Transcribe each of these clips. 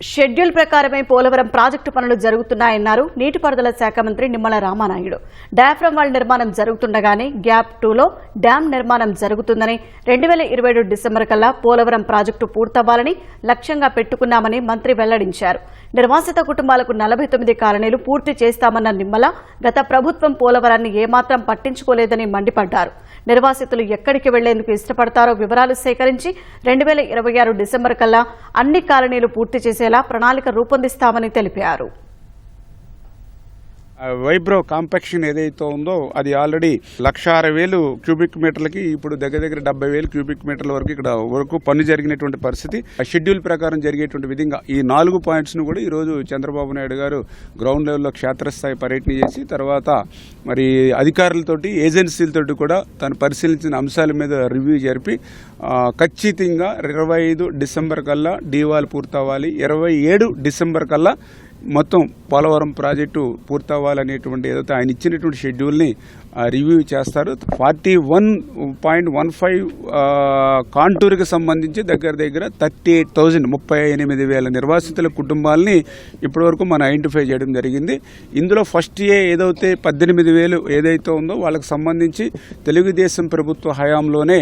Schedule ప్రకారమే Polavaram project పనులు జరుగుతున్నాయన్నారు. నీటిపారుదల శాఖ మంత్రి నిమ్మల రామానాయుడు. డయాఫ్రమ్ వాల్ నిర్మాణం జరుగుతుండగానే గ్యాప్ టూలో డ్యాం నిర్మాణం జరుగుతుందని రెండు వేల ఇరవై ఏడు డిసెంబర్ కల్లా పోలవరం ప్రాజెక్టు పూర్తవ్వాలని లక్ష్యంగా పెట్టుకున్నామని మంత్రి వెల్లడించారు. నిర్వాసిత కుటుంబాలకు నలభై తొమ్మిది కాలనీలు పూర్తి చేస్తామన్న నిమ్మల గత ప్రభుత్వం పోలవరాన్ని ఏమాత్రం పట్టించుకోలేదని మండిపడ్డారు. నిర్వాసితులు ఎక్కడికి వెళ్ళేందుకు ఇష్టపడతారో వివరాలు సేకరించి రెండు వేల ఇరవై ఆరు డిసెంబర్ కల్లా అన్ని కాలనీలు పూర్తి చేసేలా ప్రణాళిక రూపొందిస్తామని తెలిపారు వైబ్రో కాంపాక్షన్ ఏదైతే ఉందో అది ఆల్రెడీ లక్ష అరవై వేలు క్యూబిక్ మీటర్లకి ఇప్పుడు దగ్గర దగ్గర డెబ్బై వేలు క్యూబిక్ మీటర్ల వరకు ఇక్కడ వరకు పన్ను జరిగినటువంటి పరిస్థితి. ఆ షెడ్యూల్ ప్రకారం జరిగేటువంటి విధంగా ఈ నాలుగు పాయింట్స్ను కూడా ఈ రోజు చంద్రబాబు నాయుడు గారు గ్రౌండ్ లెవెల్లో క్షేత్రస్థాయి పర్యటన చేసి తర్వాత మరి అధికారులతోటి ఏజెన్సీలతోటి కూడా తను పరిశీలించిన అంశాల మీద రివ్యూ జరిపి ఖచ్చితంగా ఇరవై ఐదు డిసెంబర్ కల్లా డీవాల్ పూర్తవ్వాలి. ఇరవై ఏడు డిసెంబర్ కల్లా మొత్తం పోలవరం ప్రాజెక్టు పూర్తవ్వాలనేటువంటి ఏదైతే ఆయన ఇచ్చినటువంటి షెడ్యూల్ని రివ్యూ చేస్తారు. Forty one point one five కాంటూర్కి సంబంధించి దగ్గర దగ్గర థర్టీ ఎయిట్ థౌజండ్ ముప్పై ఎనిమిది వేల నిర్వాసితుల కుటుంబాలని ఇప్పటివరకు మనం ఐడెంటిఫై చేయడం జరిగింది. ఇందులో ఫస్ట్ ఏ ఏదైతే పద్దెనిమిది వేలు ఏదైతే ఉందో వాళ్ళకి సంబంధించి తెలుగుదేశం ప్రభుత్వ హయాంలోనే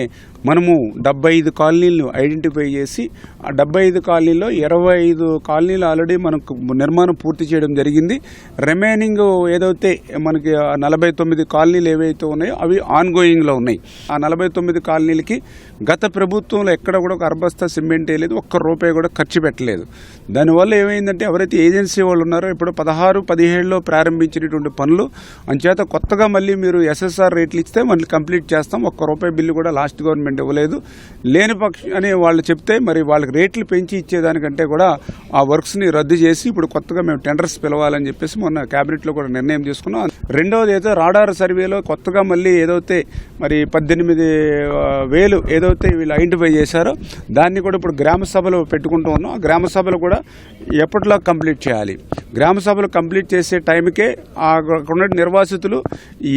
మనము డెబ్బై ఐదు కాలనీలను ఐడెంటిఫై చేసి ఆ డెబ్బై ఐదు కాలనీలో ఇరవై ఐదు కాలనీలు ఆల్రెడీ మనకు నిర్మాణం పూర్తి చేయడం జరిగింది. రిమైనింగ్ ఏదైతే మనకి నలభై తొమ్మిది కాలనీలు ఏవైతే ఉన్నాయో అవి ఆన్గోయింగ్లో ఉన్నాయి. ఆ నలభై తొమ్మిది కాలనీలకి గత ప్రభుత్వంలో ఎక్కడ కూడా ఒక అరబస్తా సిమెంట్ వేయలేదు ఒక్క రూపాయి కూడా ఖర్చు పెట్టలేదు. దానివల్ల ఏమైందంటే ఎవరైతే ఏజెన్సీ వాళ్ళు ఉన్నారో ఇప్పుడు పదహారు పదిహేడులో ప్రారంభించినటువంటి పనులు అంచేత కొత్తగా మళ్ళీ మీరు ఎస్ఎస్ఆర్ రేట్లు ఇస్తే మళ్ళీ కంప్లీట్ చేస్తాం ఒక్క రూపాయి బిల్లు కూడా లాస్ట్ గవర్నమెంట్ ఇవ్వలేదు. లేని పక్ష అని వాళ్ళు చెప్తే మరి వాళ్ళకి రేట్లు పెంచి ఇచ్చేదానికంటే కూడా ఆ వర్క్స్ని రద్దు చేసి ఇప్పుడు కొత్తగా మేము టెండర్స్ పిలవాలని చెప్పేసి మొన్న క్యాబినెట్లో కూడా నిర్ణయం తీసుకున్నాం. రెండవది అయితే రాడార్ సర్వేలో కొత్తగా మళ్ళీ ఏదైతే మరి పద్దెనిమిది వేలు ఏదైతే వీళ్ళు ఐడెంటిఫై చేశారో దాన్ని కూడా ఇప్పుడు గ్రామ సభలో పెట్టుకుంటూ ఉన్నాం. ఆ గ్రామ సభలు కూడా ఎప్పట్లో కంప్లీట్ చేయాలి. గ్రామ సభలు కంప్లీట్ చేసే టైంకే అక్కడ ఉన్న నిర్వాసితులు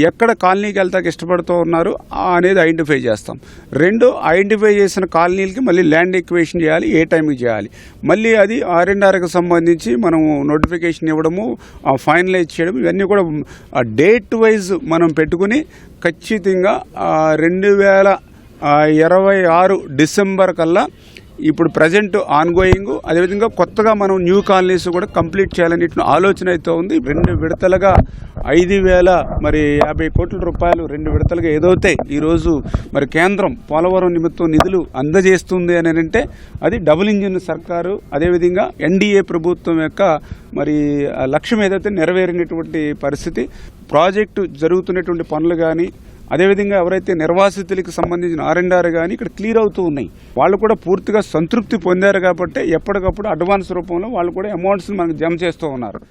ఎక్కడ కాలనీకి వెళ్తాకి ఇష్టపడుతూ ఉన్నారు అనేది ఐడెంటిఫై చేస్తాం. రెండు ఐడెంటిఫై చేసిన కాలనీలకి మళ్ళీ ల్యాండ్ ఎక్వేషన్ చేయాలి ఏ టైంకి చేయాలి. మళ్ళీ అది ఆర్ అండ్ ఆర్కి సంబంధించి మనం నోటిఫికేషన్ ఇవ్వడము ఫైనలైజ్ చేయడం ఇవన్నీ కూడా డేట్ వైజ్ మనం పెట్టుకుని ఖచ్చితంగా రెండు వేల ఇరవై ఆరు డిసెంబర్ కల్లా ఇప్పుడు ప్రజెంట్ ఆన్ గోయింగ్ అదేవిధంగా కొత్తగా మనం న్యూ కాలనీస్ కూడా కంప్లీట్ చేయాలని ఆలోచన అయితే ఉంది. రెండు విడతలుగా ఐదు వేల మరి యాభై కోట్ల రూపాయలు రెండు విడతలుగా ఏదైతే ఈరోజు మరి కేంద్రం పోలవరం నిమిత్తం నిధులు అందజేస్తుంది అని అంటే అది డబుల్ ఇంజిన్ సర్కారు అదేవిధంగా ఎన్డీఏ ప్రభుత్వం యొక్క మరి ఆ లక్ష్యం ఏదైతే నెరవేరినటువంటి పరిస్థితి ప్రాజెక్టు జరుగుతున్నటువంటి పనులు కానీ అదేవిధంగా ఎవరైతే నిర్వాసితులకు సంబంధించిన ఆర్ఎండ్ఆర్ కానీ ఇక్కడ క్లియర్ అవుతూ ఉన్నాయి వాళ్ళు కూడా పూర్తిగా సంతృప్తి పొందారు కాబట్టి ఎప్పటికప్పుడు అడ్వాన్స్ రూపంలో వాళ్ళు కూడా అమౌంట్స్ మనకు జమ చేస్తూ ఉన్నారు.